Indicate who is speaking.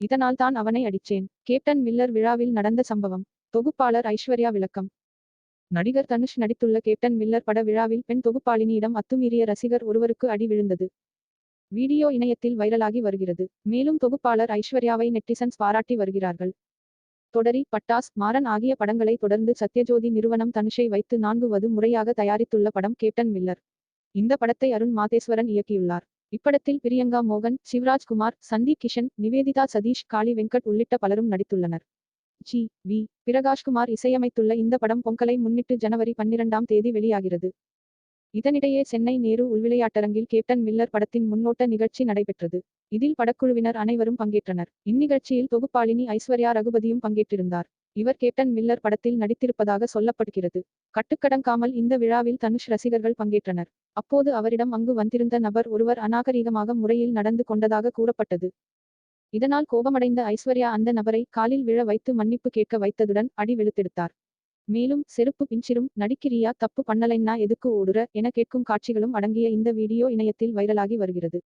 Speaker 1: இதனால் தான் அவனை அடிச்சேன் கேப்டன் மில்லர் விழாவில் நடந்த சம்பவம். தொகுப்பாளர் ஐஸ்வர்யா விளக்கம். நடிகர் தனுஷ் நடித்துள்ள கேப்டன் மில்லர் பட விழாவில் பெண் தொகுப்பாளினியிடம் அத்துமீறிய ரசிகர் ஒருவருக்கு அடி விழுந்தது. வீடியோ இணையத்தில் வைரலாகி வருகிறது. மேலும் தொகுப்பாளர் ஐஸ்வர்யாவை நெட்டிசன்ஸ் பாராட்டி வருகிறார்கள். தொடரி பட்டாஸ் மாறன் ஆகிய படங்களை தொடர்ந்து சத்யஜோதி நிறுவனம் தனுஷை வைத்து நான்குவது முறையாக தயாரித்துள்ள படம் கேப்டன் மில்லர். இந்த படத்தை அருண் மாதேஸ்வரன் இயக்கியுள்ளார். இப்படத்தில் பிரியங்கா மோகன் சிவராஜ்குமார் சந்தீப் கிஷன் நிவேதிதா சதீஷ் காளி வெங்கட் உள்ளிட்ட பலரும் நடித்துள்ளனர். ஜி. வி. பிரகாஷ்குமார் இசையமைத்துள்ள இந்த படம் பொங்கலை முன்னிட்டு ஜனவரி பன்னிரண்டாம் தேதி வெளியாகிறது. இதனிடையே சென்னை நேரு உள்விளையாட்டரங்கில் கேப்டன் மில்லர் படத்தின் முன்னோட்ட நிகழ்ச்சி நடைபெற்றது. இதில் படக்குழுவினர் அனைவரும் பங்கேற்றனர். இந்நிகழ்ச்சியில் தொகுப்பாளினி ஐஸ்வர்யா ரகுபதியும் பங்கேற்றிருந்தார். இவர் கேப்டன் மில்லர் படத்தில் நடித்திருப்பதாக சொல்லப்படுகிறது. கட்டுக்கடங்காமல் இந்த விழாவில் தனுஷ் ரசிகர்கள் பங்கேற்றனர். அப்போது அவரிடம் அங்கு வந்திருந்த நபர் ஒருவர் அநாகரீகமாக முறையில் நடந்து கொண்டதாக கூறப்பட்டது. இதனால் கோபமடைந்த ஐஸ்வர்யா அந்த நபரை காலில் விழ வைத்து மன்னிப்பு கேட்க வைத்ததுடன் அடி வெளுத்தெடுத்தார். மேலும் செருப்பு பிஞ்சிரும் நடிக்கிறியா தப்பு பண்ணலைன்னா எதுக்கு ஓடுற? என கேட்கும் காட்சிகளும் அடங்கிய இந்த வீடியோ இணையத்தில் வைரலாகி வருகிறது.